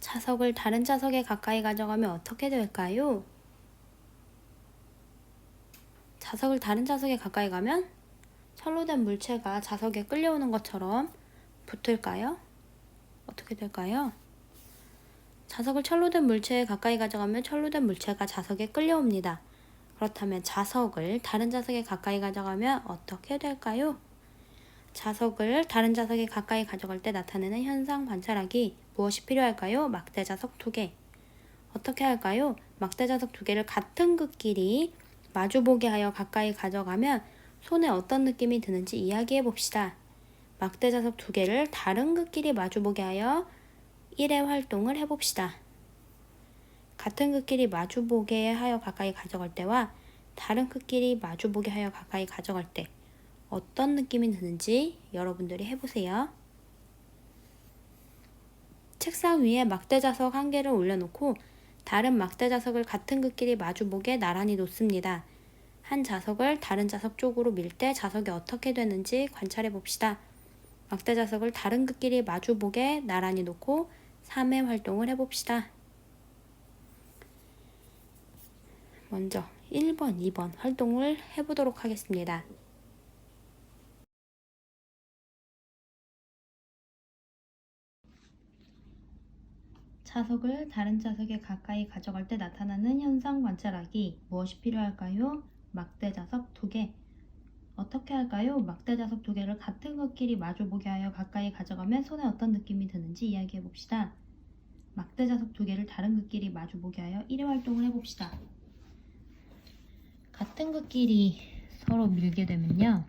자석을 다른 자석에 가까이 가져가면 어떻게 될까요? 자석을 다른 자석에 가까이 가면 철로 된 물체가 자석에 끌려오는 것처럼 붙을까요? 어떻게 될까요? 자석을 철로 된 물체에 가까이 가져가면 철로 된 물체가 자석에 끌려옵니다. 그렇다면 자석을 다른 자석에 가까이 가져가면 어떻게 될까요? 자석을 다른 자석에 가까이 가져갈 때 나타내는 현상 관찰하기 무엇이 필요할까요? 막대 자석 두 개. 어떻게 할까요? 막대 자석 두 개를 같은 극끼리 마주보게 하여 가까이 가져가면 손에 어떤 느낌이 드는지 이야기해 봅시다. 막대 자석 두 개를 다른 극끼리 마주보게 하여 1회 활동을 해봅시다. 같은 극끼리 마주보게 하여 가까이 가져갈 때와 다른 극끼리 마주보게 하여 가까이 가져갈 때 어떤 느낌이 드는지 여러분들이 해보세요. 책상 위에 막대 자석 한 개를 올려놓고 다른 막대 자석을 같은 극끼리 마주보게 나란히 놓습니다. 한 자석을 다른 자석 쪽으로 밀 때 자석이 어떻게 되는지 관찰해 봅시다. 막대 자석을 다른 극끼리 마주보게 나란히 놓고 3회 활동을 해봅시다. 먼저 1번, 2번 활동을 해보도록 하겠습니다. 자석을 다른 자석에 가까이 가져갈 때 나타나는 현상 관찰하기 무엇이 필요할까요? 막대 자석 두 개. 어떻게 할까요? 막대 자석 두 개를 같은 것끼리 마주보게 하여 가까이 가져가면 손에 어떤 느낌이 드는지 이야기해 봅시다. 막대 자석 두 개를 다른 것끼리 마주보게 하여 1회 활동을 해봅시다. 같은 것끼리 서로 밀게 되면요.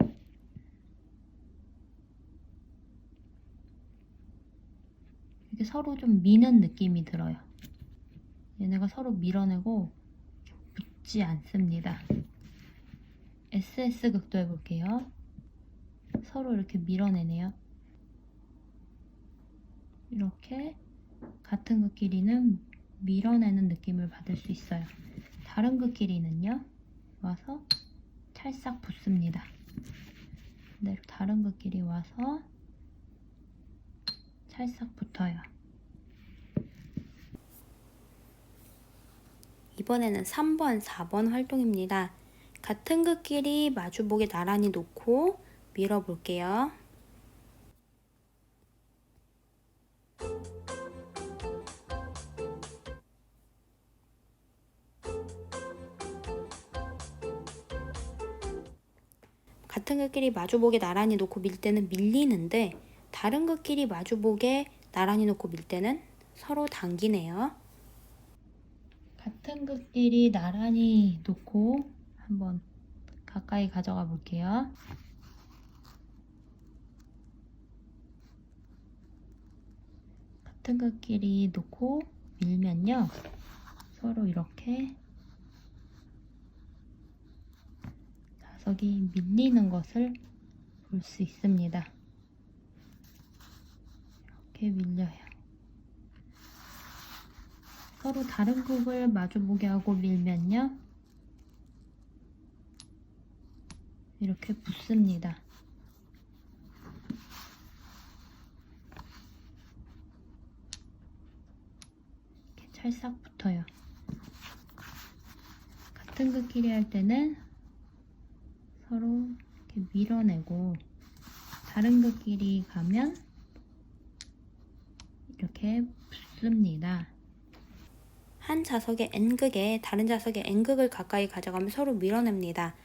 이렇게 서로 좀 미는 느낌이 들어요. 얘네가 서로 밀어내고 붙지 않습니다. SS 극도 해볼게요. 서로 이렇게 밀어내네요. 이렇게 같은 극끼리는 밀어내는 느낌을 받을 수 있어요. 다른 극끼리는요. 와서 찰싹 붙습니다. 네, 다른 극끼리 와서 찰싹 붙어요. 이번에는 3번, 4번 활동입니다. 같은 극끼리 마주보게 나란히 놓고 밀어볼게요. 같은 극끼리 마주보게 나란히 놓고 밀 때는 밀리는데 다른 극끼리 마주보게 나란히 놓고 밀 때는 서로 당기네요. 같은 극끼리 나란히 놓고 한번 가까이 가져가 볼게요. 같은 극끼리 놓고 밀면요. 서로 이렇게 자석이 밀리는 것을 볼 수 있습니다. 이렇게 밀려요. 서로 다른 극을 마주보게 하고 밀면요. 이렇게 붙습니다. 이렇게 찰싹 붙어요. 같은 극끼리 할 때는 서로 이렇게 밀어내고 다른 극끼리 가면 이렇게 붙습니다. 한 자석의 N극에 다른 자석의 N극을 가까이 가져가면 서로 밀어냅니다.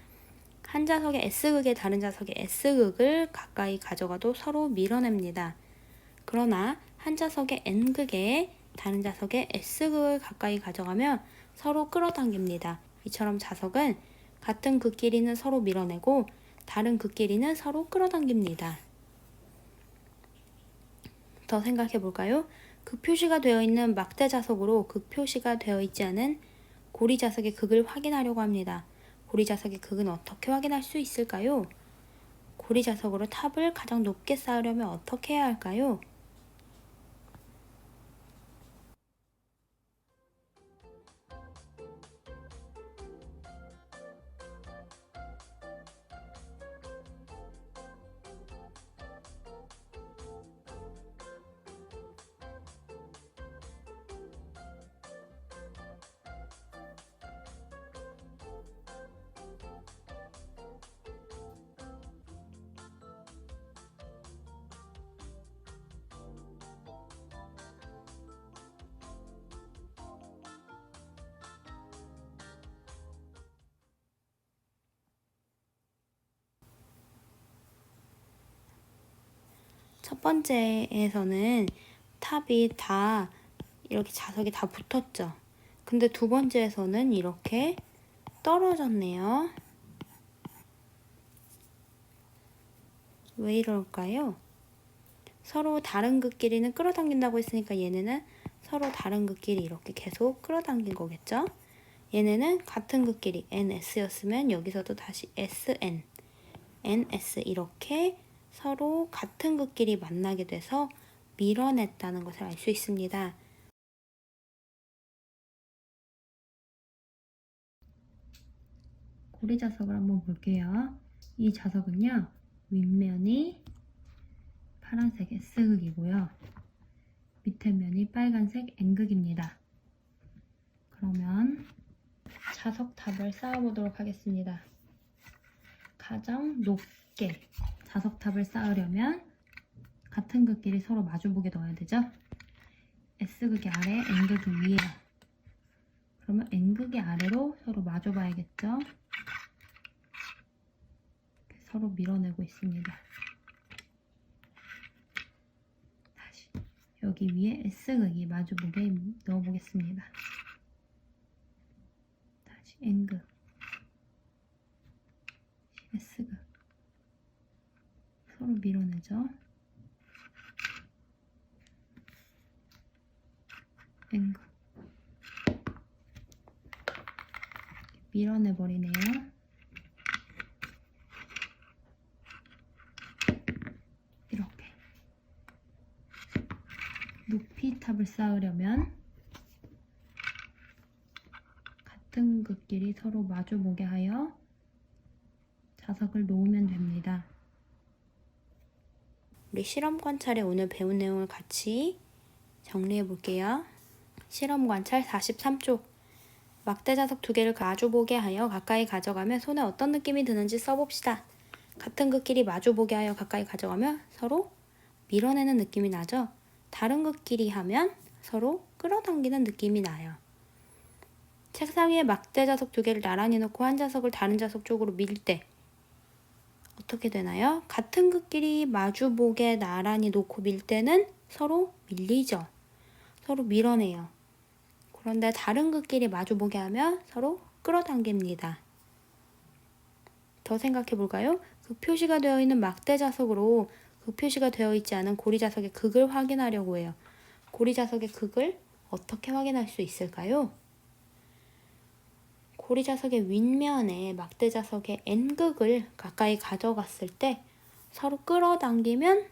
한 자석의 S극에 다른 자석의 S극을 가까이 가져가도 서로 밀어냅니다. 그러나 한 자석의 N극에 다른 자석의 S극을 가까이 가져가면 서로 끌어당깁니다. 이처럼 자석은 같은 극끼리는 서로 밀어내고 다른 극끼리는 서로 끌어당깁니다. 더 생각해 볼까요? 극 표시가 되어 있는 막대 자석으로 극 표시가 되어 있지 않은 고리 자석의 극을 확인하려고 합니다. 고리 자석의 극은 어떻게 확인할 수 있을까요? 고리 자석으로 탑을 가장 높게 쌓으려면 어떻게 해야 할까요? 첫 번째에서는 탑이 다 이렇게 자석이 다 붙었죠. 근데 두 번째에서는 이렇게 떨어졌네요. 왜 이럴까요? 서로 다른 극끼리는 끌어당긴다고 했으니까 얘네는 서로 다른 극끼리 이렇게 계속 끌어당긴 거겠죠? 얘네는 같은 극끼리 NS였으면 여기서도 다시 SN, NS 이렇게 서로 같은 극끼리 만나게 돼서 밀어냈다는 것을 알 수 있습니다. 고리 자석을 한번 볼게요. 이 자석은요, 윗면이 파란색 S극이고요. 밑에 면이 빨간색 N극입니다. 그러면 자석탑을 쌓아보도록 하겠습니다. 가장 높게 자석탑을 쌓으려면 같은 극끼리 서로 마주보게 넣어야 되죠? S극이 아래, N극이 위에. 그러면 N극이 아래로 서로 마주봐야겠죠? 서로 밀어내고 있습니다. 다시 여기 위에 S극이 마주보게 넣어보겠습니다. 다시 N극 S극 서로 밀어내죠. N극 밀어내버리네요. 이렇게 높이 탑을 쌓으려면 같은 극끼리 서로 마주 보게 하여 자석을 놓으면 됩니다. 우리 실험 관찰에 오늘 배운 내용을 같이 정리해 볼게요. 실험 관찰 43쪽 막대 자석 두 개를 마주보게 하여 가까이 가져가면 손에 어떤 느낌이 드는지 써봅시다. 같은 극끼리 마주보게 하여 가까이 가져가면 서로 밀어내는 느낌이 나죠. 다른 극끼리 하면 서로 끌어당기는 느낌이 나요. 책상 위에 막대 자석 두 개를 나란히 놓고 한 자석을 다른 자석 쪽으로 밀 때 어떻게 되나요? 같은 극끼리 마주보게 나란히 놓고 밀 때는 서로 밀리죠. 서로 밀어내요. 그런데 다른 극끼리 마주보게 하면 서로 끌어당깁니다. 더 생각해 볼까요? 그 표시가 되어 있는 막대 자석으로 그 표시가 되어 있지 않은 고리 자석의 극을 확인하려고 해요. 고리 자석의 극을 어떻게 확인할 수 있을까요? 고리 자석의 윗면에 막대 자석의 N극을 가까이 가져갔을 때 서로 끌어당기면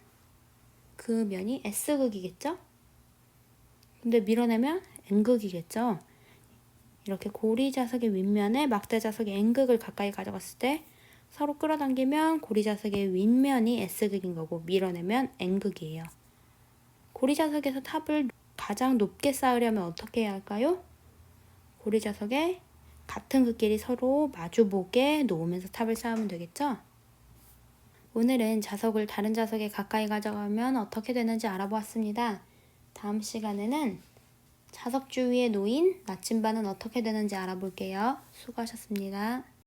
그 면이 S극이겠죠? 근데 밀어내면 N극이겠죠? 이렇게 고리 자석의 윗면에 막대 자석의 N극을 가까이 가져갔을 때 서로 끌어당기면 고리 자석의 윗면이 S극인 거고 밀어내면 N극이에요. 고리 자석에서 탑을 가장 높게 쌓으려면 어떻게 해야 할까요? 고리 자석에 같은 극끼리 서로 마주보게 놓으면서 탑을 쌓으면 되겠죠? 오늘은 자석을 다른 자석에 가까이 가져가면 어떻게 되는지 알아보았습니다. 다음 시간에는 자석 주위에 놓인 나침반은 어떻게 되는지 알아볼게요. 수고하셨습니다.